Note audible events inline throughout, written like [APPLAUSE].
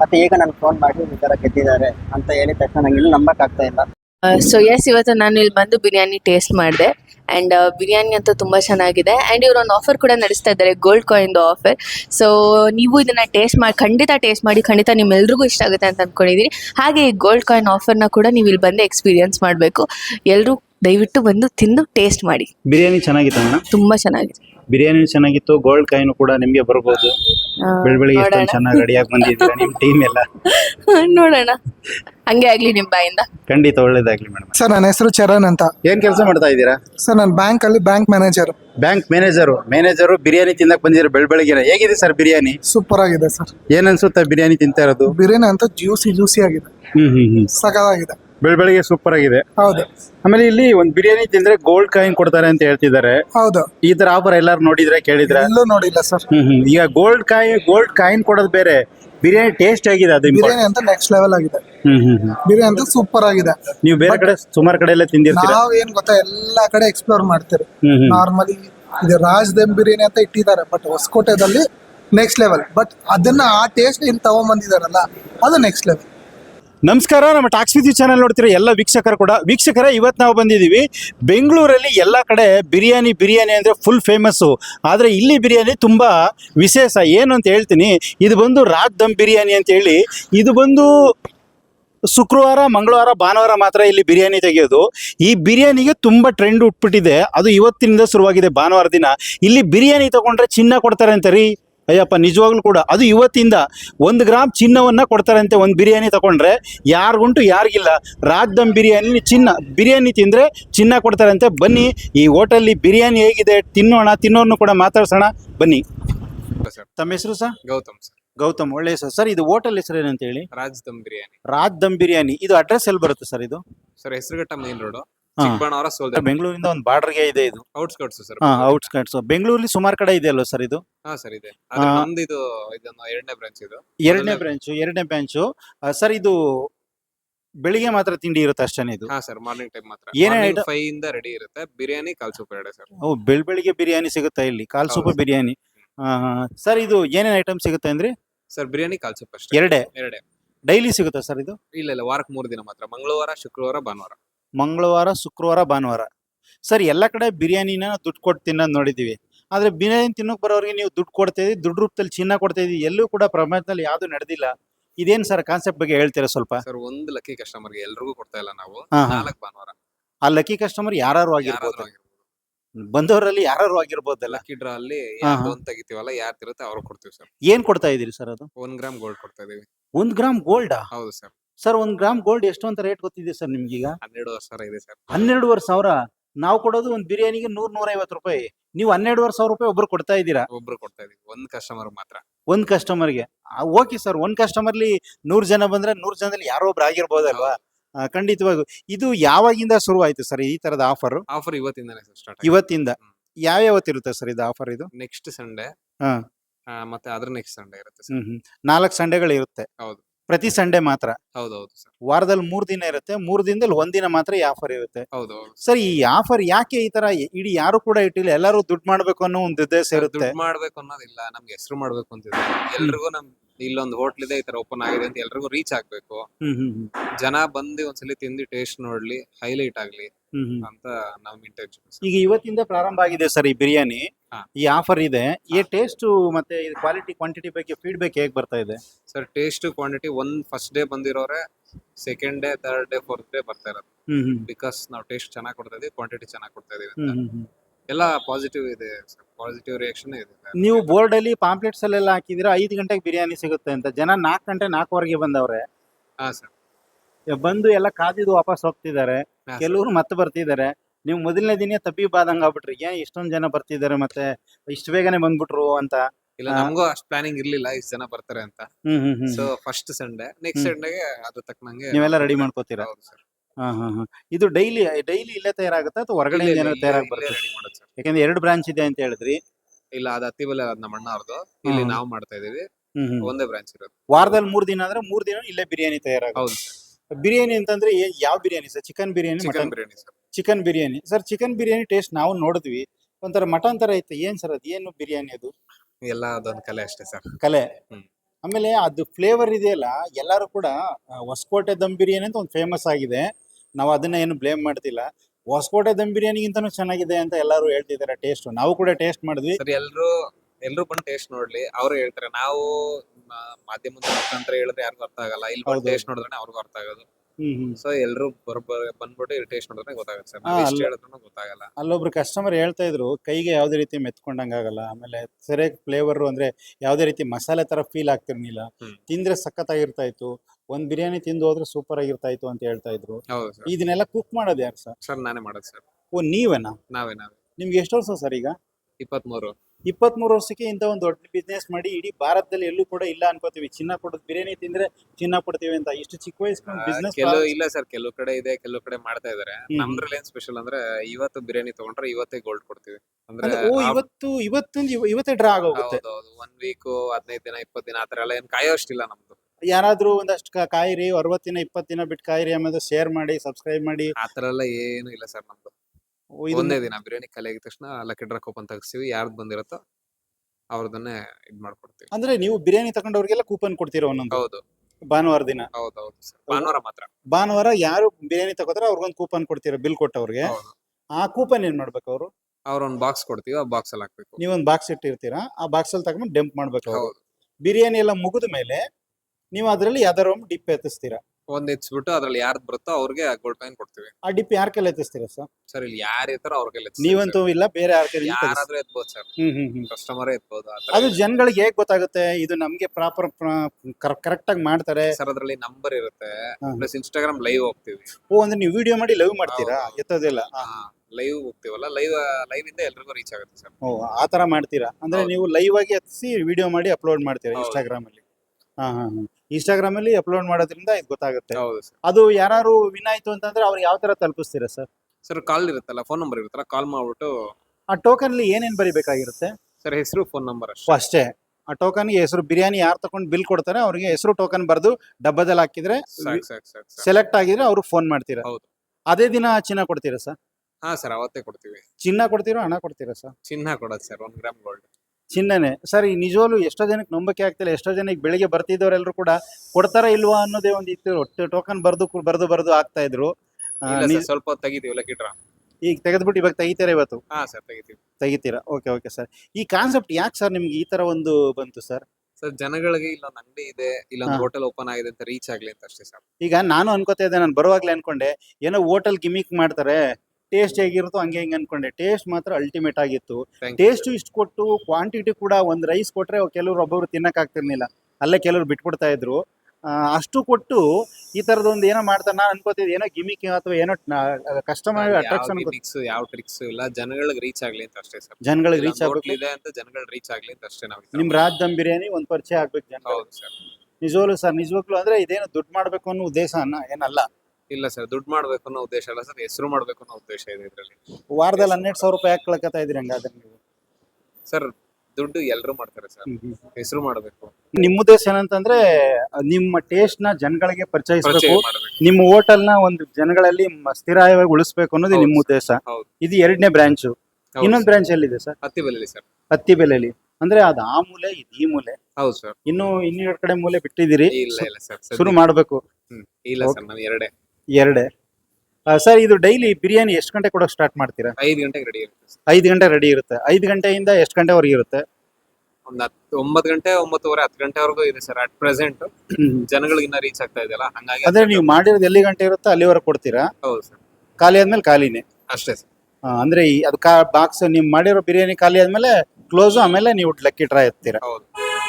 ಮತ್ತೆ ಈಗ ನಾನು ಫೋನ್ ಮಾಡಿ ಈ ತರ ಗೆದ್ದಿದ್ದಾರೆ ಅಂತ ಹೇಳಿದ ತಕ್ಷಣ ನಂಗೆ ಇನ್ನೂ ನಂಬಕ್ ಆಗ್ತಾ ಇಲ್ಲ. ಸೊ ಎಸ್ ಇವತ್ತು ನಾನು ಇಲ್ಲಿ ಬಂದು ಬಿರಿಯಾನಿ ಟೇಸ್ಟ್ ಮಾಡಿದೆ. ಅಂಡ್ ಬಿರಿಯಾನಿ ಅಂತೂ ತುಂಬ ಚೆನ್ನಾಗಿದೆ. ಅಂಡ್ ಇವರು ಒಂದು ಆಫರ್ ಕೂಡ ನಡೆಸ್ತಾ ಇದ್ದಾರೆ ಗೋಲ್ಡ್ ಕಾಯಿಂದು ಆಫರ್ ಸೊ ನೀವು ಇದನ್ನ ಟೇಸ್ಟ್ ಮಾಡಿ ಖಂಡಿತ ಟೇಸ್ಟ್ ಮಾಡಿ ಖಂಡಿತ ನಿಮ್ಮೆಲ್ರಿಗೂ ಇಷ್ಟ ಆಗುತ್ತೆ ಅಂತ ಅಂದ್ಕೊಂಡಿದ್ದೀನಿ ಹಾಗೆ ಈ ಗೋಲ್ಡ್ ಕಾಯಿನ್ ಆಫರ್ನ ಕೂಡ ನೀವು ಇಲ್ಲಿ ಬಂದು ಎಕ್ಸ್ಪೀರಿಯನ್ಸ್ ಮಾಡಬೇಕು. ಎಲ್ಲರೂ ದಯವಿಟ್ಟು ಬಂದು ತಿಂದು ಟೇಸ್ಟ್ ಮಾಡಿ. ಬಿರಿಯಾನಿ ಚೆನ್ನಾಗಿತ್ತು ತುಂಬ ಚೆನ್ನಾಗಿದೆ. ಬಿರಿಯಾನಿ ಚೆನ್ನಾಗಿತ್ತು ಗೋಲ್ಡ್ ಕಾಯಿನ್ ಕೂಡ ನಿಮ್ಗೆ ಬರ್ಬೋದು. ಬೆಳಬೆಳಿಗ್ಗೆ ಬೆಳ್ ಬೆಳಿಗ್ಗೆ. ಎಷ್ಟೊಂದು ಚೆನ್ನಾಗಿ ರೆಡಿಯಾಗಿ ಬಂದಿದ್ದೀರಾ ನಿಮ್ ಟೀಮ್ ಎಲ್ಲ? [LAUGHS] ನೋಡೋಣ. ಹಂಗೆ ಆಗ್ಲಿ ನಿಮ್ಮ ಬಾಯಿಂದ. ಖಂಡಿತ ಒಳ್ಳೇದಾಗ್ಲಿ ಮೇಡಮ್. ಸರ್ ನನ್ನ ಹೆಸರು ಚರಣ್ ಅಂತ. ಏನ್ ಕೆಲಸ ಮಾಡ್ತಾ ಇದ್ದೀರಾ? ಸರ್ ನಾನು ಬ್ಯಾಂಕ್ ಅಲ್ಲಿ bank manager bank manager manager biryani ತಿನ್ನಕ್ ಬಂದಿರೋ ಬೆಳ್ ಬೆಳಗ್ಗೆ ಹೇಗಿದೆ ಸರ್ ಬಿರಿಯಾನಿ? ಸೂಪರ್ ಆಗಿದೆ ಸರ್. ಏನ್ ಅನ್ಸುತ್ತೆ ಬಿರಿಯಾನಿ ತಿಂತಾ ಇರೋದು? ಬಿರಿಯಾನಿ ಅಂತ ಜ್ಯೂಸಿ ಜ್ಯೂಸಿ ಆಗಿದೆ. ಹ್ಮ್ ಹ್ಮ್ ಹ್ಮ್. ಸಖತ್ತಾಗಿದೆ. ಬೆಳ್ ಬೆಳಿಗ್ಗೆ ಸೂಪರ್ ಆಗಿದೆ. ಹೌದು. ಆಮೇಲೆ ಇಲ್ಲಿ ಒಂದ್ ಬಿರಿಯಾನಿ ತಿಂದ್ರೆ ಗೋಲ್ಡ್ ಕಾಯಿನ್ ಕೊಡ್ತಾರೆ ಅಂತ ಹೇಳ್ತಿದ್ದಾರೆ. ಹೌದು. ಈ ತರ ಆಫರ್ ಎಲ್ಲಾರು ನೋಡಿದ್ರೆ ಕೇಳಿದ್ರೆ? ಎಲ್ಲೂ ನೋಡಿಲ್ಲ ಸರ್. ಹ್ಮ್ ಹ್ಮ್. ಈಗ ಗೋಲ್ಡ್ ಕಾಯಿ ಗೋಲ್ಡ್ ಕಾಯಿನ್ ಕೊಡೋದು ಬೇರೆ. ಬಿರಿಯಾನಿ ಟೇಸ್ಟ್ ಆಗಿದೆ ಅದು important. ಬಿರಿಯಾನಿ ಅಂತ ನೆಕ್ಸ್ಟ್ ಲೆವೆಲ್ ಆಗಿದೆ. ಹ್ಮ್ ಹ್ಮ್ ಹ್ಮ್. ಬಿರಿಯಾನಿ ಅಂತ ಸೂಪರ್ ಆಗಿದೆ. ನೀವು ಬೇರೆ ಕಡೆ ಸುಮಾರು ಕಡೆ ಎಲ್ಲ ತಿಂದಿರ್ತೀರಾ? ನಾವ್ ಏನ್ ಗೊತ್ತಾ ಎಲ್ಲಾ ಕಡೆ ಎಕ್ಸ್ಪ್ಲೋರ್ ಮಾಡ್ತೀರಿ ಹ್ಮ್ ಹ್ಮ್. ನಾರ್ಮಲಿ ಇದು ರಾಜ್ ದಮ್ ಬಿರಿಯಾನಿ ಅಂತ ಇಟ್ಟಿದ್ದಾರೆ ಬಟ್ ಹೊಸಕೋಟೆದಲ್ಲಿ ನೆಕ್ಸ್ಟ್ ಲೆವೆಲ್ ಬಟ್ ಅದನ್ನ ಆ ಟೇಸ್ಟ್ ಇನ್ ತಗೊಂಡ್ ಬಂದಿದಾರಲ್ಲ ಅದು ನೆಕ್ಸ್ಟ್ ಲೆವೆಲ್ ನಮಸ್ಕಾರ, ನಮ್ಮ ಟಾಕ್ಸ್ ವಿದ್ಯು ಚಾನಲ್ ನೋಡ್ತಿರೋ ಎಲ್ಲ ವೀಕ್ಷಕರು ಕೂಡ, ವೀಕ್ಷಕರ ಇವತ್ತು ನಾವು ಬಂದಿದ್ದೀವಿ ಬೆಂಗಳೂರಲ್ಲಿ ಎಲ್ಲ ಕಡೆ ಬಿರಿಯಾನಿ ಬಿರಿಯಾನಿ ಅಂದರೆ ಫುಲ್ ಫೇಮಸ್ಸು ಆದರೆ ಇಲ್ಲಿ ಬಿರಿಯಾನಿ ತುಂಬ ವಿಶೇಷ. ಏನು ಅಂತ ಹೇಳ್ತೀನಿ, ಇದು ಬಂದು ರಾಜ್ ದಮ್ ಬಿರಿಯಾನಿ ಅಂತ ಹೇಳಿ, ಇದು ಬಂದು ಶುಕ್ರವಾರ, ಮಂಗಳವಾರ, ಭಾನುವಾರ ಮಾತ್ರ ಇಲ್ಲಿ ಬಿರಿಯಾನಿ ತೆಗೆಯೋದು. ಈ ಬಿರಿಯಾನಿಗೆ ತುಂಬ ಟ್ರೆಂಡ್ ಉಟ್ಬಿಟ್ಟಿದೆ. ಅದು ಇವತ್ತಿನಿಂದ ಶುರುವಾಗಿದೆ ಭಾನುವಾರ ದಿನ. ಇಲ್ಲಿ ಬಿರಿಯಾನಿ ತಗೊಂಡ್ರೆ ಚಿನ್ನ ಕೊಡ್ತಾರೆ ಅಂತ ರೀ. ಅಯ್ಯಪ್ಪ ನಿಜವಾಗ್ಲೂ ಕೂಡ. ಅದು ಇವತ್ತಿಂದ ಒಂದು ಗ್ರಾಮ್ ಚಿನ್ನವನ್ನ ಕೊಡ್ತಾರಂತೆ ಒಂದು ಬಿರಿಯಾನಿ ತಗೊಂಡ್ರೆ. ಯಾರಿಗುಂಟು ಯಾರಿಗಿಲ್ಲ. ರಾಜ್ ದಮ್ ಬಿರಿಯಾನಿ ಚಿನ್ನ ಬಿರಿಯಾನಿ ತಿಂದ್ರೆ ಚಿನ್ನ ಕೊಡ್ತಾರಂತೆ. ಬನ್ನಿ ಈ ಹೋಟೆಲ್ಲಿ ಬಿರಿಯಾನಿ ಹೇಗಿದೆ ತಿನ್ನೋಣ ತಿನ್ನೋರ್ನು ಕೂಡ ಮಾತಾಡ್ಸೋಣ. ಬನ್ನಿ. ಸರ್. ತಮ್ಮ ಹೆಸರು ಸರ್? ಗೌತಮ್ ಸರ್. ಗೌತಮ್ ಒಳ್ಳೆ ಹೆಸರು. ಸರ್ ಇದು ಹೋಟೆಲ್ ಹೆಸರು ಏನಂತ ಹೇಳಿ ರಾಜ್ ದಮ್ ಬಿರಿಯಾನಿ. ರಾಜ್ ದಮ್ ಬಿರಿಯಾನಿ. ಇದು ಅಡ್ರೆಸ್ ಎಲ್ಲಿ ಬರುತ್ತೆ ಸರ್ ಇದು? Sir Hesaraghatta main road. Chikkabanavara ಸೋಲ್ದ ಬೆಂಗಳೂರಿಂದ ಒಂದು ಬಾರ್ಡರ್ಗೆ ಇದೆ ಇದು. Outskirts sir. ಔಟ್ಸ್ಕಟ್ಸ್ ಬೆಂಗಳೂರಲ್ಲಿ ಸುಮಾರು ಕಡೆ ಇದೆ ಅಲ್ವಾ ಸರ್ ಇದು? ಹಾ ಸರ್ ಇದೆ. ಆದ್ರೆ. ನಮ್ದು ಇದು ಇದನ್ನ ಎರಡನೇ ಬ್ರಾಂಚ್ ಇದು. ಎರಡನೇ ಬ್ರಾಂಚ್ ಎರಡನೇ ಬ್ರಾಂಚ್ ಸರ್ ಇದು ಬೆಳಿಗ್ಗೆ ಮಾತ್ರ ತಿಂಡಿ ಇರುತ್ತೆ ಅಷ್ಟೇ ಇದು? ಹಾ ಸರ್ ಮಾರ್ನಿಂಗ್ ಟೈಮ್ ಮಾತ್ರ. ಏನೇ? ಫೈವ್ ಇಂದ ರೆಡಿ ಇರುತ್ತೆ. ಬಿರಿಯಾನಿ ಕಾಲ್ ಸೂಪ್ ಎರಡೇ ಸರ್. ಓ ಬೆಳ್ ಬೆಳಿಗ್ಗೆ ಬಿರಿಯಾನಿ ಸಿಗುತ್ತಾ ಇಲ್ಲಿ? ಕಾಲ್ ಸೂಪ್ ಬಿರಿಯಾನಿ. ಸರ್ ಇದು ಏನೇನು ಐಟಮ್ ಸಿಗುತ್ತೆ ಅಂದ್ರೆ? ಸರ್ ಬಿರಿಯಾನಿ ಕಾಲ್ ಸೂಪ್ ಅಷ್ಟೇ. ಎರಡೇ? ಎರಡೇ. ಡೈಲಿ ಸಿಗುತ್ತಾ ಸರ್ ಇದು? ಇಲ್ಲ ಇಲ್ಲ ವಾರಕ್ಕೆ ಮೂರು ದಿನ ಮಾತ್ರ. ಮಂಗಳವಾರ ಶುಕ್ರವಾರ ಭಾನುವಾರ. ಮಂಗಳವಾರ ಶುಕ್ರವಾರ ಭಾನುವಾರ. ಸರ್ ಎಲ್ಲ ಕಡೆ ಬಿರಿಯಾನಿನ ದುಡ್ಡು ಕೊಟ್ಟು ತಿನ್ನೋದು ನೋಡಿದ್ದೀವಿ ಆದ್ರೆ ಬಿರಿಯಾನಿ ತಿನ್ನೋಕೆ ಬರೋರಿಗೆ ನೀವು ದುಡ್ಡು ಕೊಡ್ತಾ ಇದ್ದೀವಿ ದುಡ್ಡು ರೂಪದಲ್ಲಿ ಚಿನ್ನ ಕೊಡ್ತಾ ಇದ್ದೀವಿ ಎಲ್ಲೂ ಕೂಡ ಪ್ರಪಂಚದಲ್ಲಿ ಯಾವುದು ನಡೆದಿಲ್ಲ. ಇದೇನು ಸರ್ ಕಾನ್ಸೆಪ್ಟ್ ಬಗ್ಗೆ ಹೇಳ್ತೀರಾ ಸ್ವಲ್ಪ? ಸರ್ ಒಂದು ಲಕ್ಕಿ ಕಸ್ಟಮರ್ಗೆ ಎಲ್ರಿಗೂ ಕೊಡ್ತಾ ಇಲ್ಲ ನಾವು. ಹಾ, ಹಾ. ನಾಲ್ಕು ಭಾನುವಾರ. ಆ ಲಕ್ಕಿ ಕಸ್ಟಮರ್ ಯಾರು ಯಾರಾದ್ರೂ ಆಗಿರ್ಬೋದು. ಆಗಿರ್ಬೋದು. ಬಂದವರಲ್ಲಿ ಯಾರು ಆಗಿರ್ಬೋದಲ್ಲ. ಲಕ್ಕಿ ಡ್ರಾ ಅಲ್ಲಿ ಹಾ, ಹಾ. ತೆಗಿತೀವಲ್ಲ ಯಾರು ತಿರುತ್ತೆ ಅವ್ರಿಗೆ ಕೊಡ್ತೀವಿ ಸರ್. ಏನ್ ಕೊಡ್ತಾ ಇದೀರಿ ಸರ್ ಅದು? ಒಂದ್ ಗ್ರಾಮ್ ಗೋಲ್ಡ್ ಕೊಡ್ತಾ ಇದೀವಿ ಒಂದ್ ಗ್ರಾಮ್ ಗೋಲ್ಡಾ ಹೌದು ಸರ್. ಸರ್ ಒಂದ್ ಗ್ರಾಮ್ ಗೋಲ್ಡ್ ಎಷ್ಟು ಅಂತ ರೇಟ್ ಗೊತ್ತಿದೆ ಸರ್ ನಿಮ್ಗೀಗ? ಹನ್ನೆರಡುವರೆ ಸಾವಿರ ಇದೆ ಸರ್. ಹನ್ನೆರಡುವರೆ ಸಾವಿರ? ನಾವು ಕೊಡೋದು ಒಂದ್ ಬಿರಿಯಾನಿಗೆ ನೂರ್ ನೂರೈವತ್ತು ರೂಪಾಯಿ. ನೀವು ಹನ್ನೆರಡುವರೆ ಸಾವಿರ ರೂಪಾಯಿ ಒಬ್ರು ಕೊಡ್ತಾ ಇದ್ದೀರಾ? ಒಬ್ರು ಕೊಡ್ತಾ ಇದೀವಿ ಒಂದ್ ಕಸ್ಟಮರ್ ಮಾತ್ರ. ಒಂದ್ ಕಸ್ಟಮರ್ಗೆ ಓಕೆ ಸರ್ ಒಂದ್ ಕಸ್ಟಮರ್ಲಿ ನೂರ್ ಜನ ಬಂದ್ರೆ ನೂರ್ ಜನದಲ್ಲಿ ಯಾರೋ ಒಬ್ರು ಆಗಿರ್ಬೋದಲ್ವಾ? ಆ, ಖಂಡಿತವಾಗೂ. ಇದು ಯಾವಾಗಿಂದ ಶುರು ಆಯ್ತು ಸರ್ ಈ ತರದ ಆಫರ್ ಆಫರ್ ಇವತ್ತಿಂದಾನೆ ಸರ್ ಸ್ಟಾರ್ಟ್ ಇವತ್ತಿಂದ? ಯಾವ ಯಾವ್ಯಾವತ್ತಿರುತ್ತೆ ಸರ್ ಇದು ಆಫರ್ ಇದು? ನೆಕ್ಸ್ಟ್ ಸಂಡೇ ಹಾ. ಮತ್ತೆ ಅದ್ರ ನೆಕ್ಸ್ಟ್ ಸಂಡೇ ಇರುತ್ತೆ ಸರ್. ಹ್ಮ್ ಹ್ಮ್. ನಾಲ್ಕು ಸಂಡೆಗಳು ಇರುತ್ತೆ ಹೌದು. ಪ್ರತಿ ಸಂಡೇ ಮಾತ್ರ. ಹೌದೌದು ಸರ್. ವಾರದಲ್ಲಿ ಮೂರ್ ದಿನ ಇರುತ್ತೆ ಮೂರ್ ದಿನದಲ್ಲಿ ಒಂದಿನ ಮಾತ್ರ ಈ ಆಫರ್ ಇರುತ್ತೆ. ಹೌದು ಸರ್ ಈ ಆಫರ್ ಯಾಕೆ ಈ ತರ ಇಡೀ ಯಾರು ಕೂಡ ಇಟ್ಟಿಲ್ಲ ಎಲ್ಲರೂ ದುಡ್ಡು ಮಾಡ್ಬೇಕು ಅನ್ನೋ ಒಂದು ಉದ್ದೇಶ ಇರುತ್ತೆ. ದುಡ್ಡು ಮಾಡ್ಬೇಕು ಅನ್ನೋದಿಲ್ಲ ನಮ್ಗೆ ಹೆಸರು ಮಾಡ್ಬೇಕು ಅಂತಿದೆ. ಎಲ್ರಿಗೂ ನಮ್ ಇಲ್ಲೊಂದು ಹೋಟ್ಲ್ ಇದೆ ಈ ತರ ಓಪನ್ ಆಗಿದೆ ಅಂತ ಎಲ್ರಿಗೂ ರೀಚ್ ಆಗ್ಬೇಕು. ಜನ ಬಂದು ಒಂದ್ಸಲಿ ತಿಂದು ಟೇಸ್ಟ್ ನೋಡ್ಲಿ ಹೈಲೈಟ್ ಆಗ್ಲಿ ಅಂತ ನಮ್ ಇಂಟೆನ್ಷನ್ ಈಗ ಇವತ್ತಿಂದ ಪ್ರಾರಂಭ ಆಗಿದೆ ಸರ್ ಈ ಬಿರಿಯಾನಿ. ಈ ಆಫರ್ ಇದೆ. ಈ ಟೇಸ್ಟ್ ಮತ್ತೆ ಕ್ವಾಲಿಟಿ ಕ್ವಾಂಟಿಟಿ ಬಗ್ಗೆ ಫೀಡ್ಬ್ಯಾಕ್ ಹೇಗ್ ಬರ್ತಾ ಇದೆ? ಸರ್ ಟೇಸ್ಟ್ ಕ್ವಾಂಟಿಟಿ ಒಂದ್ first day ಬಂದಿರೋರೆ second day third day fourth day ಬರ್ತಾ ಇರೋದು. ಬಿಕಾಸ್ ನಾವು ಟೇಸ್ಟ್ ಚೆನ್ನಾಗಿ ಕೊಡ್ತಾ ಇದೀವಿ ಕ್ವಾಂಟಿಟಿ ಚೆನ್ನಾಗಿ ಕೊಡ್ತಾ ಇದೀವಿ. ಎಲ್ಲ ಪಾಸಿಟಿವ್ ಇದೆ. ಪಾಸಿಟಿವ್ ರಿಯಾಕ್ಷನ್ ಇದೆ. ನೀವು ಬೋರ್ಡ್ ಅಲ್ಲಿ ಪಾಂಪ್ಲೆಟ್ಸ್ ಅಲ್ಲೆಲ್ಲ ಹಾಕಿದಿರ ಐದು ಗಂಟೆಗೆ ಬಿರಿಯಾನಿ ಸಿಗುತ್ತೆ ಅಂತ. ಜನ ನಾಲ್ಕು ಗಂಟೆ ನಾಲ್ಕುವರೆಗೆ ಬಂದವ್ರೆ. ಹಾ ಸರ್ ಬಂದು ಎಲ್ಲ ಕಾದಿದ್ದು ವಾಪಸ್ ಹೋಗ್ತಿದ್ದಾರೆ. ಕೆಲವರು ಮತ್ತೆ ಬರ್ತಿದ್ದಾರೆ. ನೀವು ಮೊದಲನೇ ದಿನ ತಬ್ಬಿ ಬಾದಂಗ ಆಗ್ಬಿಟ್ರಿ. ಏನ್ ಇಷ್ಟೊಂದ್ ಜನ ಬರ್ತಿದ್ದಾರೆ ಮತ್ತೆ? ಇಷ್ಟು ಬೇಗನೆ ಬಂದ್ಬಿಟ್ರು ಅಂತ. ಇಲ್ಲ ಹಾ. ನಮಗೂ ಅಷ್ಟು ಪ್ಲಾನಿಂಗ್ ಇರ್ಲಿಲ್ಲ ಇಷ್ಟು ಜನ ಬರ್ತಾರೆ ಅಂತ. ಹ್ಮ್ ಹ್ಮ್ ಹ್ಮ್. ಸೊ ಫಸ್ಟ್ ಸಂಡೇ ನೆಕ್ಸ್ಟ್ ಹ್ಮ್. ಅದು ಅದ್ರ ತಕ್ಕನಂಗೆ ನೀವೆಲ್ಲ ರೆಡಿ ಮಾಡ್ಕೋತೀರಾ? ಹೌದು ಸರ್ ಹಾ ಹಾ ಹಾ. ಇದು ಡೈಲಿ ಡೈಲಿ ಇಲ್ಲೇ ತಯಾರಾಗುತ್ತಾ ಅಥವಾ ಹೊರಗಡೆ ಏನಾದ್ರು ತಯಾರಾಗಿ ಬರುತ್ತೆ? ಮಾಡೋದು ಯಾಕಂದ್ರೆ ಎರಡು ಬ್ರಾಂಚ್ ಇದೆ ಅಂತ ಹೇಳಿದ್ರಿ. ಇಲ್ಲ ಅದು ಹತ್ತಿಬಲೆ ಅದ್ ನಮ್ಮ ಅಣ್ಣ ಅವ್ರದ್ದು ಇಲ್ಲಿ ಹ್ಮ್. ನಾವು ಮಾಡ್ತಾ ಇದೀವಿ ಹ್ಮ್ ಹ್ಮ್. ಒಂದೇ ಬ್ರಾಂಚ್ ಇರೋದು. ವಾರದಲ್ಲಿ ಮೂರ್ ದಿನ ಅಂದ್ರೆ ಮೂರ್ ದಿನ ಇಲ್ಲೇ ಬಿರಿಯಾನಿ ತಯಾರಾಗುತ್ತೆ. ಹೌದು ಬಿರಿಯಾನಿ ಅಂತಂದ್ರೆ ಯಾವ biryani sir? Chicken biryani chicken mutton? Biryani sir. Chicken biryani. Sir chicken biryani taste ನಾವು ನೋಡಿದ್ವಿ. ಒಂಥರ ಮಟನ್ ತರ ಐತೆ. ಏನ್ ಸರ್ ಅದು? ಏನು ಬಿರಿಯಾನಿ ಅದು? ಎಲ್ಲ ಅದೊಂದು ಕಲೆ ಅಷ್ಟೇ ಸರ್. ಕಲೆ. ಹ್ಮ್. ಆಮೇಲೆ ಅದು ಫ್ಲೇವರ್ ಇದೆಯಲ್ಲ ಎಲ್ಲರೂ ಕೂಡ ಆ, ಹೊಸಕೋಟೆ ದಮ್ ಬಿರಿಯಾನಿ ಅಂತ ಒಂದು ಫೇಮಸ್ ಆಗಿದೆ. ನಾವು ಅದನ್ನ ಏನು ಬ್ಲೇಮ್ ಮಾಡ್ತಿಲ್ಲ. ಹೊಸಕೋಟೆ ದಮ್ ಬಿರಿಯಾನಿಗಿಂತನೂ ಚೆನ್ನಾಗಿದೆ ಅಂತ ಎಲ್ಲರೂ ಹೇಳ್ತಿದ್ದಾರೆ ಟೇಸ್ಟ್ ನಾವು ಕೂಡ ಟೇಸ್ಟ್ ಮಾಡಿದ್ವಿ. ಸರಿ ಎಲ್ರು ಎಲ್ರು ಬಂದು ಟೇಸ್ಟ್ ನೋಡ್ಲಿ. ಅವ್ರು ಹೇಳ್ತಾರೆ ನಾವು ಮ- ಮಾಧ್ಯಮದ ಮುಖಾಂತರ ಹೇಳಿದ್ರೆ ಯಾರಿಗೂ ಅರ್ಥ ಆಗಲ್ಲ. ಇಲ್ಲಿ ಬಂದು ಹೌದು. ಟೇಸ್ಟ್ ನೋಡಿದ್ರೆ ಅವ್ರಿಗೂ ಅರ್ಥ ಆಗೋದು. ಹ್ಮ್ ಹ್ಮ್. ಸೊ ಎಲ್ರು ಬರೋಬ್ಬರ ಬಂದ್ಬಿಟ್ಟು ಟೇಸ್ಟ್ ನೋಡಿದ್ರೆ ಗೊತ್ತಾಗುತ್ತೆ ಸರ್. ಹಾ, ಎಷ್ಟು ಅಲ್ಲ- ಹೇಳಿದ್ರು ಗೊತ್ತಾಗಲ್ಲ. ಅಲ್ಲೊಬ್ರು ಕಸ್ಟಮರ್ ಹೇಳ್ತಾ ಇದ್ರು ಕೈಗೆ ಯಾವುದೇ ರೀತಿ ಮೆತ್ಕೊಂಡಂಗ ಆಗಲ್ಲ. ಆಮೇಲೆ ಸರಿಯಾಗಿ ಫ್ಲೇವರ್ ಅಂದ್ರೆ ಯಾವುದೇ ರೀತಿ ಮಸಾಲೆ ತರ ಫೀಲ್ ಆಗ್ತಿರ್ಲಿಲ್ಲ. ಹ್ಮ್. ತಿಂದ್ರೆ ಸಖತ್ತಾಗಿರ್ತಾ ಇತ್ತು. ಒಂದ್ ಬಿರಿಯಾನಿ ತಿಂದು ಹೋದ್ರೆ ಸೂಪರ್ ಆಗಿರ್ತಾ ಇತ್ತು ಅಂತ ಹೇಳ್ತಾ ಇದ್ರು. ಹೌದು ಸರ್. ಇದನ್ನೆಲ್ಲ ಕುಕ್ ಮಾಡೋದು ಯಾರು ಸರ್? ಸರ್ ನಾನೇ ಮಾಡೋದು ಸರ್. ಓ ನೀವೇನಾ? ನಾವೇ ನಾವೇ. ನಿಮ್ಗೆ ಎಷ್ಟು ವರ್ಷ ಸರ್ ಈಗ? ಇಪ್ಪತ್ಮೂರು. ಇಪ್ಪತ್ಮೂರು ವರ್ಷಕ್ಕೆ ಇಂಥ ಒಂದು ದೊಡ್ಡ ಬಿಸ್ನೆಸ್ ಮಾಡಿ ಇಡೀ ಭಾರತದಲ್ಲಿ ಎಲ್ಲೂ ಕೂಡ ಇಲ್ಲ ಅನ್ಕೋತೀವಿ. ಚಿನ್ನ ಕೊಡೋದು ಬಿರಿಯಾನಿ ತಿಂದ್ರೆ ಚಿನ್ನ ಕೊಡ್ತೀವಿ ಅಂತ. ಇಷ್ಟು ಚಿಕ್ಕ ವಯಸ್ಸಿನ ಬಿಸ್ನೆಸ್ ಕೆಲವು ಇಲ್ಲ ಸರ್ ಕೆಲವು ಕಡೆ ಇದೆ ಕೆಲವು ಕಡೆ ಮಾಡ್ತಾ ಇದಾರೆ. ಹ್ಮ್. ನಮ್ದ್ರಲ್ಲಿ ಏನ್ ಸ್ಪೆಷಲ್ ಅಂದ್ರೆ ಇವತ್ತು ಬಿರಿಯಾನಿ ತಗೊಂಡ್ರೆ ಇವತ್ತೇ ಗೋಲ್ಡ್ ಕೊಡ್ತೀವಿ. ಅಂದ್ರೆ ಓ ಇವತ್ತು ಇವತ್ತೊಂದು ಇವ- ಇವತ್ತೇ ಡ್ರಾ ಆಗೋಗುತ್ತೆ. ಹೌದು, ಒನ್ ವೀಕ್ ಹದಿನೈದು ದಿನ ಇಪ್ಪತ್ತು ದಿನ ಆತರ ಎಲ್ಲ ಏನ್ ಕಾಯೋಷ್ಟಿಲ್ಲ ನಮ್ದು. ಯಾರಾದ್ರೂ ಒಂದಷ್ಟು ಕಾಯಿರಿ ಅರವತ್ತು ದಿನ ಇಪ್ಪತ್ತು ದಿನ ಬಿಟ್ಟು ಕಾಯಿರಿ ಆಮೇಲೆ ಶೇರ್ ಮಾಡಿ ಸಬ್ಸ್ಕ್ರೈಬ್ ಮಾಡಿ. ಆತರ ಎಲ್ಲ ಏನು ಇಲ್ಲ ಸರ್ ನಮ್ದು. ಓ, ಇದು ಒಂದೇ ದಿನ ಬಿರಿಯಾನಿ ಖಾಲಿ ಆಗಿದ ತಕ್ಷಣ ಲಕ್ಕಿ ಡ್ರಾ ಕೂಪನ್ ತೆಗಿಸ್ತೀವಿ. ಯಾರ್ದು ಬಂದಿರುತ್ತೋ ಅವ್ರದನ್ನೇ ಇದ್ ಮಾಡ್ಕೊಡ್ತೀವಿ. ಅಂದ್ರೆ ನೀವು ಬಿರಿಯಾನಿ ತಗೊಂಡವ್ರಿಗೆಲ್ಲ ಕೂಪನ್ ಕೊಡ್ತೀರಾ ಒಂದೊಂದು? ಹೌದು. ಭಾನುವಾರ ದಿನ? ಹೌದೌದು ಸರ್. ಭಾನುವಾರ ಮಾತ್ರ. ಭಾನುವಾರ ಯಾರು ಬಿರಿಯಾನಿ ತಗೋತಾರ ಅವ್ರಿಗೊಂದು ಕೂಪನ್ ಕೊಡ್ತೀರಾ ಬಿಲ್ ಕೊಟ್ಟವ್ರಿಗೆ? ಹೌದು. ಆ ಕೂಪನ್ ಏನ್ ಮಾಡ್ಬೇಕು ಅವರು? ಅವ್ರ ಒಂದ್ ಬಾಕ್ಸ್ ಕೊಡ್ತೀವಿ ಆ ಬಾಕ್ಸ್ ಅಲ್ಲಿ ಹಾಕ್ಬೇಕು. ನೀವೊಂದು ಬಾಕ್ಸ್ ಇಟ್ಟಿರ್ತೀರಾ ಆ ಬಾಕ್ಸ್ ಅಲ್ಲಿ ತಗೊಂಡು ಡಂಪ್ ಮಾಡ್ಬೇಕು ಅವ್ರು. ಹೌದು. ಬಿರಿಯಾನಿ ಎಲ್ಲ ಮುಗಿದ ಮೇಲೆ ನೀವು ಅದರಲ್ಲಿ ಯಾವ್ದಾರ ಒಂದು ಡಿಪ್ ಎತ್ತಿಸ್ತೀರಾ? ಒಂದ್ ಎತ್ಸ್ಬಿಟ್ಟು ಅದ್ರಲ್ಲಿ ಯಾರ್ದು ಬರುತ್ತೋ ಅವ್ರಿಗೆ ಗೋಲ್ಡ್ ಕಾಯಿನ್ ಕೊಡ್ತೀವಿ. ಆ ಡಿಪ್ ಯಾರ ಕೈಲಿ ಎತ್ತಿಸ್ತೀರಾ ಸರ್? ಸರ್ ಇಲ್ಲಿ ಯಾರು ಇರ್ತಾರೋ ಅವ್ರಿಗೆ ನೀವಂತೂ ಇಲ್ಲ ಬೇರೆ ಯಾರ ಕೈಲಿ ತೆಗಿಸ್ತೀರಾ? ಯಾರಾದ್ರೂ ಎತ್ಬೋದು ಸರ್. ಹ್ಮ್ ಹ್ಮ್ ಹ್ಮ್. ಕಸ್ಟಮರೇ ಎತ್ಬೋದು ಅದು ಜನಗಳಿಗೆ ಹೇಗ್ ಗೊತ್ತಾಗುತ್ತೆ? ಇದು ನಮ್ಗೆ ಪ್ರಾಪರ್ ಕರೆಕ್ಟ್ ಆಗಿ ಮಾಡ್ತಾರೆ. ಸರ್ ಅದ್ರಲ್ಲಿ ನಂಬರ್ ಇರುತ್ತೆ. ಹಾ. ಪ್ಲಸ್ ಇನ್ಸ್ಟಾಗ್ರಾಮ್ ಲೈವ್ ಹೋಗ್ತೀವಿ. ಓ ಅಂದ್ರೆ ನೀವು ವಿಡಿಯೋ ಮಾಡಿ ಲೈವ್ ಮಾಡ್ತೀರಾ? ಹೌದು. ಎತ್ತೋದಿಲ್ಲ. ಆ, ಲೈವ್ ಹೋಗ್ತೀವಲ್ಲ? ಲೈವ್ ಲೈವ್ ಇಂದ ಎಲ್ರಿಗೂ ರೀಚ್ ಆಗುತ್ತೆ ಸರ್. ಓ ಆ ತರ ಮಾಡ್ತೀರಾ? ಅಂದ್ರೆ ಹೌದು. ನೀವು ಲೈವ್ ಆಗಿ ಎತ್ತಿಸಿ ವಿಡಿಯೋ ಮಾಡಿ ಅಪ್ಲೋಡ್ ಮಾಡ್ತೀರಾ ಹೌದು. ಇನ್ಸ್ಟಾಗ್ರಾಮ್ ಅಲ್ಲಿ? ಹಾ ಹಾ ಹಾ. ಇನ್ಸ್ಟಾಗ್ರಾಮ್ ಅಲ್ಲಿ ಅಪ್ಲೋಡ್ ಮಾಡೋದ್ರಿಂದ ಇದು ಗೊತ್ತಾಗುತ್ತೆ. ಹೌದು ಸರ್. ಅದು ಯಾರು ವಿನ್ ಆಯ್ತು ಅಂತಂದ್ರೆ ಅವ್ರಿಗೆ ಯಾವ ತರ ತಲುಪಿಸ್ತೀರಾ ಸರ್? ಸರ್ ಕಾಲ್ ಇರುತ್ತಲ್ಲ ಫೋನ್ ನಂಬರ್ ಇರುತ್ತಲ್ಲ ಕಾಲ್ ಮಾಡ್ಬಿಟ್ಟು ಆ ಟೋಕನ್ ಅಲ್ಲಿ ಏನೇನ್ ಬರಿಬೇಕಾಗಿರುತ್ತೆ? ಸರ್ ಹೆಸರು ಫೋನ್ ನಂಬರ್ ಅಷ್ಟೇ. ಅಷ್ಟೇ. ಆ ಟೋಕನ್ ಹೆಸರು ಬಿರಿಯಾನಿ ಯಾರು ತಗೊಂಡು ಬಿಲ್ ಕೊಡ್ತಾರೆ ಅವ್ರಿಗೆ ಹೆಸರು ಟೋಕನ್ ಬರ್ದು ಡಬ್ಬದಲ್ಲಿ ಹಾಕಿದ್ರೆ ಸಾಕ್ ಸಾಕ್ ಸಾಕ್ ಸಾಕ್. ಸೆಲೆಕ್ಟ್ ಆಗಿದ್ರೆ ಅವ್ರು ಫೋನ್ ಮಾಡ್ತೀರಾ? ಹೌದು. ಅದೇ ದಿನ ಚಿನ್ನ ಕೊಡ್ತೀರಾ ಸರ್? ಹಾ ಸರ್ ಅವತ್ತೇ ಕೊಡ್ತೀವಿ. ಚಿನ್ನ ಕೊಡ್ತೀರಾ ಹಣ ಕೊಡ್ತೀರಾ ಸರ್? ಚಿನ್ನ ಕೊಡೋದು ಸರ್ ಒಂದ್ ಗ್ರಾಮ್ ಗೋಲ್ಡ್ ಚಿನ್ನನೆ. ಸರ್ ಈ ನಿಜವಾಗ್ಲು ಎಷ್ಟೋ ಜನಕ್ಕೆ ನಂಬಿಕೆ ಆಗ್ತಿಲ್ಲ ಎಷ್ಟೋ ಜನಕ್ಕೆ ಬೆಳಿಗ್ಗೆ ಬರ್ತಿದ್ದವರೆಲ್ಲರೂ ಕೂಡ ಕೊಡ್ತಾರ ಇಲ್ವಾ ಅನ್ನೋದೇ ಒಂದು ಇತ್ತು. ಟೋಕನ್ ಬರ್ದು ಬರ್ದು ಬರ್ದು ಆಗ್ತಾ ಇದ್ರು. ಸ್ವಲ್ಪ ತೆಗಿತೀವಿ ಲಕ್ಕಿ ಡ್ರಾ ಈಗ ತೆಗೆದ್ಬಿಟ್ಟು ಇವಾಗ ತೆಗಿತೀರಾ ಇವತ್ತು? ಹಾ ಸರ್ ತೆಗಿತೀವಿ. ತೆಗಿತೀರಾ? Okay okay sir. ಈ ಕಾನ್ಸೆಪ್ಟ್ ಯಾಕೆ ಸರ್ ನಿಮ್ಗೆ ಈ ತರ ಒಂದು ಬಂತು ಸರ್? ಸರ್ ಜನಗಳಿಗೆ ಇಲ್ಲೊಂದು ಅಂಗಡಿ ಇದೆ ಇಲ್ಲೊಂದು. ಹೋಟೆಲ್ ಓಪನ್ ಆಗಿದೆ ಅಂತ ರೀಚ್ ಆಗ್ಲಿ ಅಂತ ಅಷ್ಟೇ ಸರ್. ಈಗ ನಾನು ಅನ್ಕೋತಾ ಇದ್ದೆ ನಾನು ಬರುವಾಗ್ಲೇ ಅನ್ಕೊಂಡೆ ಏನೋ ಹೋಟೆಲ್ ಗಿಮಿಕ್ ಮಾಡ್ತಾರೆ. ಟೇಸ್ಟ್ ಹೇಗಿರುತ್ತೋ ಹಂಗೆ ಹಿಂಗೆ ಅನ್ಕೊಂಡೆ. ಟೇಸ್ಟ್ ಮಾತ್ರ ಅಲ್ಟಿಮೇಟ್ ಆಗಿತ್ತು. ಟೇಸ್ಟ್ ಇಷ್ಟು ಕೊಟ್ಟು ಕ್ವಾಂಟಿಟಿ ಕೂಡ ಒಂದು ರೈಸ್ ಕೊಟ್ರೆ ಕೆಲವರು ಒಬ್ಬರು ತಿನ್ನಕ್ಕಾಗ್ತಿರ್ಲಿಲ್ಲ ಅಲ್ಲೇ ಕೆಲವರು ಬಿಟ್ಬಿಡ್ತಾ ಇದ್ರು. ಅಷ್ಟು ಕೊಟ್ಟು ಈ ತರದೊಂದು ಏನೋ ಮಾಡ್ತಾರೆ. ನಾನು ಅನ್ಕೋತಿದ್ದೆ ಏನೋ ಗಿಮಿಕ್ ಅಥವಾ ಏನೋ ಕಸ್ಟಮರ್ ಅಟ್ರಾಕ್ಷನ್ ಟ್ರಿಕ್ಸ್ ಯಾವ ಟ್ರಿಕ್ಸ್ ಇಲ್ಲ. ಜನಗಳಿಗೆ ರೀಚ್ ಆಗ್ಲಿ ಅಂತ ಅಷ್ಟೇ ಸರ್. ಜನಗಳಿಗೆ ರೀಚ್ ಆಗಬೇಕು. ಇದೆ ಅಂತ ಜನಗಳು ರೀಚ್ ಆಗ್ಲಿ ಅಂತ ಅಷ್ಟೇ ನಾವು ನಿಮ್ ರಾಜ್ ದಮ್ ಬಿರಿಯಾನಿ ಒಂದು ಪರಿಚಯ ಆಗ್ಬೇಕು ಜನ ನಿಜವಾಗ್ಲು ಸರ್ ನಿಜವಾಗ್ಲು ಅಂದ್ರೆ ಇದೇನು ದುಡ್ಡು ಮಾಡ್ಬೇಕು ಅನ್ನೋ ಉದ್ದೇಶ ಅನ್ನ ಏನಲ್ಲ. ಇಲ್ಲ ಸರ್ ದುಡ್ಡು ಮಾಡ್ಬೇಕು ಅನ್ನೋ ಉದ್ದೇಶ ಅಲ್ಲ ಸರ್ ಹೆಸರು ಮಾಡ್ಬೇಕು ಅನ್ನೋ ಉದ್ದೇಶ ಇದೆ ಇದರಲ್ಲಿ. ವಾರದಲ್ಲಿ ಹನ್ನೆರಡು ಸಾವಿರ ರೂಪಾಯಿ ಯಾಕೆ ಕಳ್ಕೊತಾ ಇದ್ರಿ ಹಂಗಾದ್ರೆ ನೀವು? ಸರ್ ದುಡ್ಡು ಎಲ್ಲರೂ ಮಾಡ್ತಾರೆ ಸರ್. ಹೆಸರು ಮಾಡಬೇಕು. ನಿಮ್ಮ ಉದ್ದೇಶ ಏನಂತಂದ್ರೆ ನಿಮ್ಮ ಟೇಸ್ಟ್ನ ಜನಗಳಿಗೆ ಪರಿಚಯಿಸಬೇಕು. ಪರಿಚಯ ಮಾಡ್ಬೇಕು. ನಿಮ್ಮ ಹೋಟೆಲ್ನ ಒಂದು ಜನಗಳಲ್ಲಿ ಮ- ಉಳಿಸಬೇಕು ಉಳಿಸ್ಬೇಕು ಅನ್ನೋದು ಹೌದು ನಿಮ್ಮ ಉದ್ದೇಶ. ಹೌದು. ಇದು ಎರಡನೇ ಬ್ರಾಂಚ್. ಹೌದು ಇನ್ನೊಂದು ಸರ್. ಬ್ರಾಂಚ್ ಎಲ್ಲಿದೆ ಸರ್? ಹತ್ತಿ ಬೆಲೆ ಸರ್. ಹತ್ತಿ ಬೆಲೆಯಲ್ಲಿ ಅಂದ್ರೆ ಅದು ಆ ಮೂಲೆ ಇದು ಈ ಮೂಲೆ. ಹೌದು ಸರ್. ಇನ್ನು ಇನ್ನೆರಡು ಕಡೆ ಮೂಲೆ ಬಿಟ್ಟಿದ್ದೀರಿ. ಇಲ್ಲ ಇಲ್ಲ ಸರ್ ಶುರು ಮಾಡ್ಬೇಕು. ಇಲ್ಲ ಸರ್ ನಾವು ಎರಡೇ. ಎರಡೇ. ಸರ್ ಇದು ಡೈಲಿ ಬಿರಿಯಾನಿ ಎಷ್ಟು ಗಂಟೆ ಕೊಡೋಕೆ ಸ್ಟಾರ್ಟ್ ಮಾಡ್ತೀರಾ? ಐದು ಗಂಟೆಗೆ ರೆಡಿ ಇರುತ್ತೆ ಸರ್. ಐದು ಗಂಟೆ ರೆಡಿ ಇರುತ್ತೆ. ಐದು ಗಂಟೆಯಿಂದ ಎಷ್ಟು ಗಂಟೆವರೆಗೆ ಇರುತ್ತೆ? ಒಂದು ಹತ್ತು ಒಂಬತ್ತು ಗಂಟೆ ಒಂಬತ್ತುವರೆ ಹತ್ತು ಗಂಟೆವರೆಗೂ ಇದೆ ಸರ್ ಅಟ್ ಪ್ರೆಸೆಂಟ್ ಜನಗಳಿಗೆ ಇನ್ನ ರೀಚ್ ಆಗ್ತಾ ಇದೆಯಲ್ಲ ಹಂಗಾಗಿ ಅಂದ್ರೆ ನೀವು ಮಾಡಿರೋದು ಎಲ್ಲಿ ಗಂಟೆ ಇರುತ್ತೋ ಅಲ್ಲಿವರೆಗೆ ಕೊಡ್ತೀರಾ? ಹೌದು ಸರ್. ಖಾಲಿ ಆದ್ಮೇಲೆ ಖಾಲಿನೇ? ಅಷ್ಟೇ ಸರ್. ಆ, ಅಂದ್ರೆ ಈ ಅದು ಕಾ ಬಾಕ್ಸ್ ನೀವು ಮಾಡಿರೋ ಬಿರಿಯಾನಿ ಖಾಲಿ ಆದಮೇಲೆ ಕ್ಲೋಸು ಆಮೇಲೆ ನೀವು ಲಕ್ಕಿ ಟ್ರೈ ಎತ್ತೀರಾ ಹೌದು.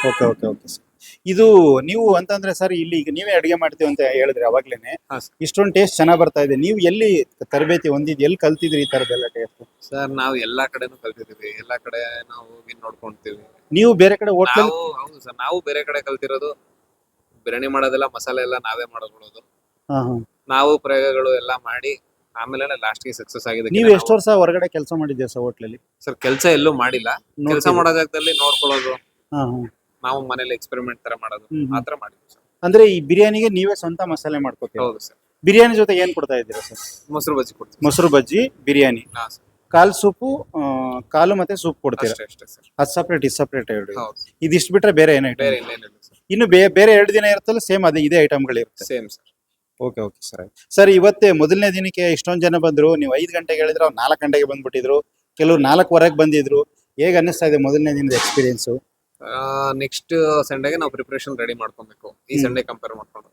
Okay okay okay sir. ಇದು ನೀವು ಅಂತಂದ್ರೆ ಸರ್ ಇಲ್ಲಿ ಈಗ ನೀವೇ ಅಡುಗೆ ಮಾಡ್ತೀವಿ ಅಂತ ಹೇಳಿದ್ರೆ ಅವಾಗ್ಲೇನೆ ಹಾ ಸರ್ ಇಷ್ಟೊಂದು ಟೇಸ್ಟ್ ಚೆನ್ನಾಗ್ ಬರ್ತಾ ಇದೆ. ನೀವು ಎಲ್ಲಿ ತರಬೇತಿ ಹೊಂದಿದ್ ಎಲ್ಲಿ ಕಲ್ತಿದ್ರಿ ಈ ತರದೆಲ್ಲ ಟೇಸ್ಟ್ ಸರ್ ನಾವು ಎಲ್ಲಾ ಕಡೆನೂ ಕಲ್ತಿದೀವಿ ಎಲ್ಲಾ ಕಡೆ ನಾವು ಹೋಗಿ ನೋಡ್ಕೊಂತೀವಿ. ನೀವು ಬೇರೆ ಕಡೆ ಹೋಟ್ಲಲ್ಲಿ ನಾವು ಹೌದು ಸರ್ ನಾವು ಬೇರೆ ಕಡೆ ಕಲ್ತಿರೋದು ಬಿರಿಯಾನಿ ಮಾಡೋದೆಲ್ಲ ಮಸಾಲೆ ಎಲ್ಲ ನಾವೇ ಮಾಡ್ಕೊಳ್ಳೋದು. ಹಾ ಹಾ. ನಾವು ಪ್ರಯೋಗಗಳು ಎಲ್ಲ ಮಾಡಿ ಆಮೇಲೆ ಲಾಸ್ಟ್ಗೆ ಸಕ್ಸಸ್ ಆಗಿದೆ ನೀವು ಎಷ್ಟು ವರ್ಷ ಹೊರಗಡೆ ಕೆಲಸ ಮಾಡಿದ್ದೀರಾ ಸರ್ ಹೋಟ್ಲಲ್ಲಿ ಸರ್ ಕೆಲಸ ಎಲ್ಲೂ ಮಾಡಿಲ್ಲ. ಕೆಲಸ ಮಾಡೋ ಜಾಗದಲ್ಲಿ ನೋಡ್ಕೊಳ್ಳೋದು. ಹಾ ಹಾ. ನಾವು ಮನೇಲಿ ಎಕ್ಸ್ಪೆರಿಮೆಂಟ್ ತರ ಮಾಡೋದು. ಆತರ ಮಾಡಿದ್ವಿ ಸರ್. ಅಂದ್ರೆ ಈ ಬಿರಿಯಾನಿಗೆ ನೀವೇ ಸ್ವಂತ ಮಸಾಲೆ ಮಾಡ್ಕೋತೀವಿ ಹೌದು ಸರ್. ಬಿರಿಯಾನಿ ಜೊತೆ ಏನ್ ಕೊಡ್ತಾ ಇದ್ದೀರಾ ಸರ್? ಮೊಸರು ಬಜ್ಜಿ ಕೊಡ್ತೀವಿ ಮೊಸರು ಬಜ್ಜಿ ಬಿರಿಯಾನಿ. ಹಾ ಸರ್. ಕಾಲ್ ಸೂಪು ಆ, ಕಾಲು ಮತ್ತೆ ಸೂಪ್ ಕೊಡ್ತೀರಾ? ಅಷ್ಟೇ ಅಷ್ಟೇ ಸರ್. ಅದು ಸಪ್ರೇಟ್ ಇದು ಸಪ್ರೇಟ್ ಎರಡು. ಹೌದು ಇದಿಷ್ಟು ಬಿಟ್ರೆ ಬೇರೆ ಏನೇ ಬೇರೆ ಸರ್. ಇನ್ನು ಬೇ ಬೇರೆ ಎರಡು ದಿನ ಇರುತ್ತಲ್ಲ ಸೇಮ್ ಅದೇ ಇದೇ ಐಟಮ್ಗಳಿರುತ್ತೆ same sir. Okay okay sir sir ಇವತ್ತೇ ಮೊದಲನೇ ದಿನಕ್ಕೆ ಇಷ್ಟೊಂದು ಜನ ಬಂದ್ರು. ನೀವು ಐದು ಗಂಟೆಗೆ ಹೇಳಿದ್ರೆ ಅವ್ರು ನಾಲ್ಕು ಗಂಟೆಗೆ ಬಂದ್ಬಿಟ್ಟಿದ್ರು. ಕೆಲವರು ನಾಲ್ಕುವರೆಗೆ ಬಂದಿದ್ರು. ಹೇಗೆ ಅನ್ನಿಸ್ತಾ ಇದೆ ಮೊದಲನೇ ದಿನದ ಎಕ್ಸ್ಪೀರಿಯನ್ಸು ನೆಕ್ಸ್ಟ್ ಸಂಡೆಗೆ ನಾವು ಪ್ರಿಪರೇಷನ್ ರೆಡಿ ಮಾಡ್ಕೊಬೇಕು. ಈ ಸಂಡೆ ಕಂಪೇರ್ ಮಾಡ್ಕೊಂಡು.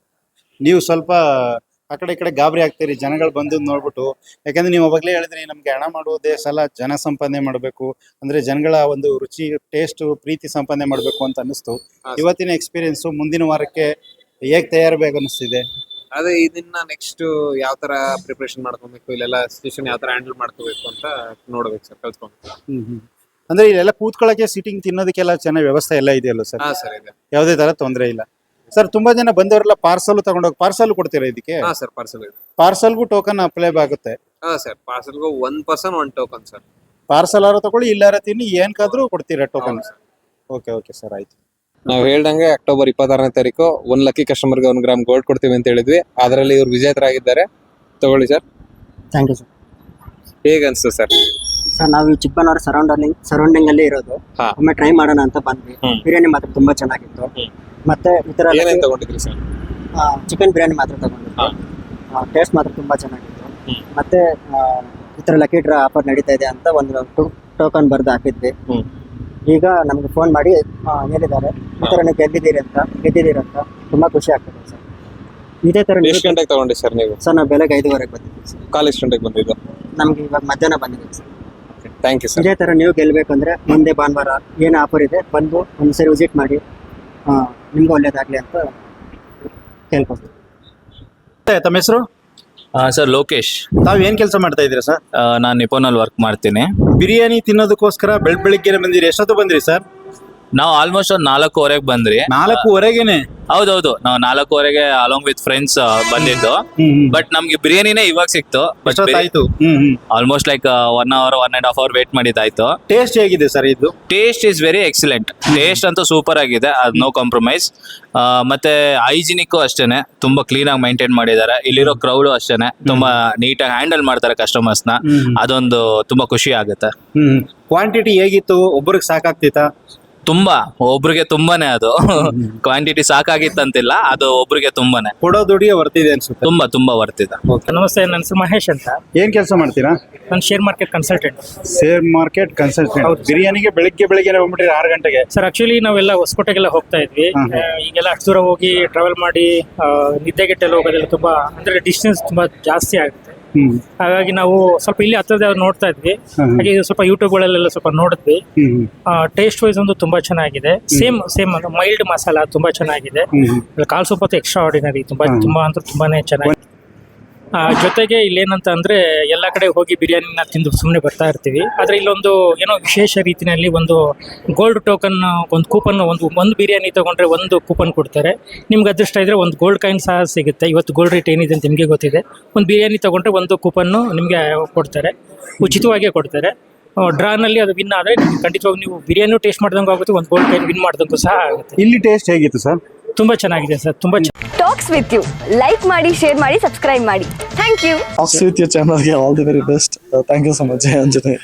ನೀವು ಸ್ವಲ್ಪ ಆ ಕಡೆ ಈ ಕಡೆ ಗಾಬರಿ ಆಗ್ತೀರಿ ಜನಗಳು ಬಂದು ನೋಡ್ಬಿಟ್ಟು. ಯಾಕಂದ್ರೆ ನೀವು ಅವಾಗಲೇ ಹೇಳಿದ್ರಿ ನಮ್ಗೆ ಹಣ ಮಾಡುವುದೇ ಸಲ ಜನ ಸಂಪಾದನೆ ಮಾಡಬೇಕು. ಅಂದ್ರೆ ಜನಗಳ ಒಂದು ರುಚಿ ಟೇಸ್ಟ್ ಪ್ರೀತಿ ಸಂಪಾದನೆ ಮಾಡಬೇಕು ಅಂತ ಅನ್ನಿಸ್ತು. ಇವತ್ತಿನ ಎಕ್ಸ್ಪೀರಿಯನ್ಸ್ ಮುಂದಿನ ವಾರಕ್ಕೆ ಹೇಗ್ ತಯಾರಬೇಕು ಅನ್ನಿಸ್ತಿದೆ? ಅದೇ ಇದನ್ನ ನೆಕ್ಸ್ಟ್ ಯಾವ ತರ ಪ್ರಿಪರೇಷನ್ ಮಾಡ್ಕೊಬೇಕು ಇಲ್ಲೆಲ್ಲ ಸಿಚುವೇಶನ್ ಯಾವ ತರ ಹ್ಯಾಂಡಲ್ ಮಾಡ್ಕೋಬೇಕು ಅಂತ ನೋಡ್ಬೇಕು ಸರ್ ಕಲ್ತ್ಕೊಂಡು ಅಂದ್ರೆ ಇಲ್ಲೆಲ್ಲ ಕೂತ್ಕೊಳ್ಳೋಕೆ ಸಿಟಿಂಗ್ ತಿನ್ನೋದಕ್ಕೆಲ್ಲ ಚೆನ್ನಾಗಿ ವ್ಯವಸ್ಥೆ ಎಲ್ಲ ಇದೆಯಲ್ಲ ಸರ್? ಹಾ ಸರ್ ಇದೆ. ಯಾವುದೇ ತರ ತೊಂದರೆ ಇಲ್ಲ. ಸರ್ ತುಂಬಾ ಜನ ಬಂದವರೆಲ್ಲ ಪಾರ್ಸಲ್ ತಗೊಂಡೋಗಿ ಪಾರ್ಸಲ್ ಕೊಡ್ತೀರಾ ಇದಕ್ಕೆ? ಹಾ ಸರ್ ಪಾರ್ಸಲ್ ಇದೆ. ಪಾರ್ಸಲ್ಗೂ ಟೋಕನ್ ಅಪ್ಲೈ ಆಗುತ್ತೆ. ಹಾ sir ಪಾರ್ಸಲ್ಗೂ one person one token sir. Parcel ಆರ ತಗೊಳ್ಳಿ ಇಲ್ಲಾರ ತಿನ್ನಿ ಏನ್ಕಾದ್ರೂ ಕೊಡ್ತೀರಾ ಟೋಕನ್ ಓಕೆ ಓಕೆ ಸರ್? ಆಯ್ತು. ನಾವು ಹೇಳ್ದಂಗೆ ಅಕ್ಟೋಬರ್ ಇಪ್ಪತ್ತಾರನೇ ತಾರೀಕು ಒಂದ್ ಲಕ್ಕಿ ಕಸ್ಟಮರ್ಗೆ ಒಂದು ಗ್ರಾಮ್ ಗೋಲ್ಡ್ ಕೊಡ್ತೀವಿ ಅಂತ ಹೇಳಿದ್ವಿ. ಅದರಲ್ಲಿ ಇವ್ರು ವಿಜೇತರಾಗಿದ್ದಾರೆ. ತಗೊಳ್ಳಿ ಸರ್. ಥ್ಯಾಂಕ್ ಯು ಸರ್ ಹೇಗೆ ಅನಿಸ್ತು ಸರ್? ಸರ್ ನಾವು ಈ ಚಿಕ್ಕಬಳ್ಳಾಪುರ ಸರೌಂಡಿಂಗ್ ಸರೌಂಡಿಂಗ್ ಅಲ್ಲಿ ಇರೋದು. ಹಾ. ಒಮ್ಮೆ ಟ್ರೈ ಮಾಡೋಣ ಅಂತ ಬಂದ್ವಿ. ಹ್ಮ್. ಬಿರಿಯಾನಿ ಮಾತ್ರ ತುಂಬಾ ಚೆನ್ನಾಗಿತ್ತು. ಹ್ಮ್. ಮತ್ತೆ ಇತರ ತರ ಏನೇನ್ ತಗೊಂಡಿದ್ರಿ ಸರ್ ಚಿಕನ್ ಬಿರಿಯಾನಿ ಮಾತ್ರ ತಗೊಂಡಿದ್ವಿ. ಟೇಸ್ಟ್ ಮಾತ್ರ ತುಂಬಾ ಚೆನ್ನಾಗಿತ್ತು. ಹ್ಮ್. ಮತ್ತೆ ಆ, ಈ ಲಕ್ಕಿ ಡ್ರಾ ಆಫರ್ ನಡೀತಾ ಇದೆ ಅಂತ ಒಂದು ಟೋಕನ್ ಬರ್ದು ಹಾಕಿದ್ವಿ. ಹ್ಮ್. ಈಗ ನಮ್ಗೆ ಫೋನ್ ಮಾಡಿ ಆ, ಹೇಳಿದ್ದಾರೆ. ಈ ತರ ನೀವು ಗೆದ್ದಿದ್ದೀರಿ ಅಂತ ಗೆದ್ದಿದ್ದೀರಿ ಅಂತ ತುಂಬಾ ಖುಷಿ ಆಗ್ತದೆ ಸರ್ ಇದೇ ತರ ನೀವು ಎಷ್ಟು ಗಂಟೆಗೆ ತಗೊಂಡ್ರಿ ಸರ್ ನೀವು? ಸರ್ ನಾವು ಬೆಳಗ್ಗೆ ಐದುವರೆಗೆ ಬಂದಿದ್ದೀವಿ ಸರ್ ಕಾಲ್ ಎಷ್ಟು ಗಂಟೆಗೆ ಬಂದಿದ್ದು? ನಮ್ಗೆ ಇವಾಗ ಮಧ್ಯಾಹ್ನ ಬಂದಿದ್ದೀವಿ ಸರ್ ಥ್ಯಾಂಕ್ ಯು ಸರ್ ಇದೇ ತರ ನೀವು ಗೆಲ್ಬೇಕಂದ್ರೆ ಮುಂದೆ ಭಾನುವಾರ ಏನು ಆಫರ್ ಇದೆ ಬಂದು ಒಂದ್ಸರಿ ವಿಸಿಟ್ ಮಾಡಿ ನಿಮ್ಗೆ ನಿಮ್ಗೂ ಒಳ್ಳೇದಾಗ್ಲಿ ಅಂತ ಕೇಳ್ಕೊಂಡು ತಮ್ಮ ಹೆಸರು? ಸರ್ ಲೋಕೇಶ್. ತಾವ್ ಏನು ಕೆಲಸ ಮಾಡ್ತಾ ಇದ್ದೀರಾ ಸರ್? ನಾನು ನಿಪೋನಲ್ಲಿ ವರ್ಕ್ ಮಾಡ್ತೀನಿ. ಬಿರಿಯಾನಿ ತಿನ್ನೋದಕ್ಕೋಸ್ಕರ ಬೆಳ್ ಬೆಳಿಗ್ಗೆ ಬಂದಿರಿ ಎಷ್ಟೊತ್ತು ಬಂದ್ರಿ ಸರ್? ನಾವು ಆಲ್ಮೋಸ್ಟ್ ಒಂದು ನಾಲ್ಕೂವರೆಗೆ ಬಂದ್ರಿ. ನಾಲ್ಕೂವರೆಗೆನೆ? ಹೌದೌದು. ನಾವು ನಾಲ್ಕೂವರೆಗೆ ಅಲಾಂಗ್ ವಿತ್ ಫ್ರೆಂಡ್ಸ್ ಬಂದಿದ್ದು. ಬಟ್ ನಮ್ಗೆ ಬಿರಿಯಾನಿನೇ ಇವಾಗ ಸಿಕ್ತು. ಬಟ್ ಆಯ್ತು almost like one hour one and half hour wait ಮಾಡಿದ್ದಾಯ್ತು. Taste ಹೇಗಿದೆ ಸರ್ ಇದು? Taste is very excellent taste ಅಂತೂ ಸೂಪರ್ ಆಗಿದೆ. ಅದ್ ನೋ ಕಾಂಪ್ರಮೈಸ್ ಮತ್ತೆ ಹೈಜಿನಿಕ್ ಅಷ್ಟೇನೆ. ತುಂಬಾ ಕ್ಲೀನ್ ಆಗಿ ಮೈಂಟೈನ್ ಮಾಡಿದ್ದಾರೆ. ಇಲ್ಲಿರೋ ಕ್ರೌಡ್ ಅಷ್ಟೇನೆ. ತುಂಬಾ ನೀಟ್ ಆಗಿ ಹ್ಯಾಂಡಲ್ ಮಾಡ್ತಾರೆ ಕಸ್ಟಮರ್ಸ್ನ. ಅದೊಂದು ತುಂಬಾ ಖುಷಿ ಆಗುತ್ತೆ. ಕ್ವಾಂಟಿಟಿ ಹೇಗಿತ್ತು? ಒಬ್ಬರಿಗೆ ಸಾಕಾಗ್ತಿತ್ತಾ? ತುಂಬಾ ಒಬ್ರಿಗೆ ತುಂಬಾನೇ ಅದು. ಕ್ವಾಂಟಿಟಿ ಸಾಕಾಗಿತ್ತಂತಿಲ್ಲ ಅದು ಒಬ್ರಿಗೆ ತುಂಬಾನೇ. ಕೊಡೋ ದುಡಿಯೋ ಬರ್ತಿದೆ ಅನ್ಸುತ್ತೆ. ತುಂಬಾ ತುಂಬಾ ವರ್ತಿದೆ. ನಮಸ್ತೆ ನನ್ನ ಹೆಸರು ಮಹೇಶ್ ಅಂತ. ಏನ್ ಕೆಲಸ ಮಾಡ್ತೀರಾ? ನಾನು share market consultant share market consultant ಬಿರಿಯಾನಿಗೆ ಬೆಳಿಗ್ಗೆ ಬೆಳಿಗ್ಗೆ ಹೋಗ್ಬಿಟ್ರಿ ಆರು ಗಂಟೆಗೆ? ಸರ್ ಆಕ್ಚುಲಿ ನಾವೆಲ್ಲ ಹೊಸಕೋಟೆಗೆಲ್ಲ ಹೋಗ್ತಾ ಇದ್ವಿ. ಈಗೆಲ್ಲ ಅಷ್ಟು ದೂರ ಹೋಗಿ ಟ್ರಾವೆಲ್ ಮಾಡಿ ನಿದ್ದೆಗೆಟ್ಟೆಲ್ಲ ಹೋಗೋದೆಲ್ಲ ತುಂಬಾ ಅಂದ್ರೆ ಡಿಸ್ಟೆನ್ಸ್ ತುಂಬಾ ಜಾಸ್ತಿ ಆಗುತ್ತೆ. ಹಾಗಾಗಿ ನಾವು ಸ್ವಲ್ಪ ಇಲ್ಲಿ ಹತ್ತಿರದ ನೋಡ್ತಾ ಇದ್ವಿ. ಹಾಗೆ ಸ್ವಲ್ಪ ಯೂಟ್ಯೂಬ್ಗಳಲ್ಲೆಲ್ಲ ಸ್ವಲ್ಪ ನೋಡಿದ್ವಿ. ಟೇಸ್ಟ್ ವೈಸ್ ಒಂದು ತುಂಬಾ ಚೆನ್ನಾಗಿದೆ. ಸೇಮ್ ಸೇಮ್ ಮೈಲ್ಡ್ ಮಸಾಲ ತುಂಬಾ ಚೆನ್ನಾಗಿದೆ. ಕಾಲ್ ಸೂಪ್ ಎಕ್ಸ್ಟ್ರಾ ಆರ್ಡಿನರಿ ತುಂಬಾ ತುಂಬಾ ಅಂದ್ರೆ ತುಂಬಾನೇ ಚೆನ್ನಾಗಿದೆ. ಜೊತೆಗೆ ಇಲ್ಲೇನಂತ ಅಂದ್ರೆ ಎಲ್ಲ ಕಡೆ ಹೋಗಿ ಬಿರಿಯಾನಿನ ತಿಂದು ಸುಮ್ಮನೆ ಬರ್ತಾ ಇರ್ತೀವಿ. ಆದ್ರೆ ಇಲ್ಲೊಂದು ಏನೋ ವಿಶೇಷ ರೀತಿಯಲ್ಲಿ ಒಂದು ಗೋಲ್ಡ್ ಟೋಕನ್ ಒಂದು ಕೂಪನ್ ಒಂದು ಒಂದು ಬಿರಿಯಾನಿ ತಗೊಂಡ್ರೆ ಒಂದು ಕೂಪನ್ ಕೊಡ್ತಾರೆ. ನಿಮ್ಗೆ ಅದೃಷ್ಟ ಇದ್ರೆ ಒಂದು ಗೋಲ್ಡ್ ಕಾಯಿನ್ ಸಹ ಸಿಗುತ್ತೆ. ಇವತ್ತು ಗೋಲ್ಡ್ ರೇಟ್ ಏನಿದೆ ಅಂತ ನಿಮಗೆ ಗೊತ್ತಿದೆ. ಒಂದು ಬಿರಿಯಾನಿ ತಗೊಂಡ್ರೆ ಒಂದು ಕೂಪನ್ನು ನಿಮಗೆ ಕೊಡ್ತಾರೆ. ಉಚಿತವಾಗೇ ಕೊಡ್ತಾರೆ. ಡ್ರಾನಲ್ಲಿ ಅದು ವಿನ್ ಆದರೆ ಖಂಡಿತವಾಗಿ ನೀವು ಬಿರಿಯಾನಿ ಟೇಸ್ಟ್ ಮಾಡ್ದಂಗೆ ಆಗುತ್ತೆ, ಒಂದು ಗೋಲ್ಡ್ ಕಾಯಿನ್ ವಿನ್ ಮಾಡ್ದಂಗೂ ಸಹ ಆಗುತ್ತೆ. ಇಲ್ಲಿ ಟೇಸ್ಟ್ ಹೇಗಿತ್ತು ಸರ್? ತುಂಬಾ ಚೆನ್ನಾಗಿದೆ ಸರ್ ತುಂಬಾ ಟಾಕ್ಸ್ ವಿತ್ ಯು ಲೈಕ್ ಮಾಡಿ ಶೇರ್ ಮಾಡಿ ಸಬ್ಸ್ಕ್ರೈಬ್ ಮಾಡಿ. Thank you talks with you ಚಾನಲ್ಗೆ all the best thank you so much Jaya Anjane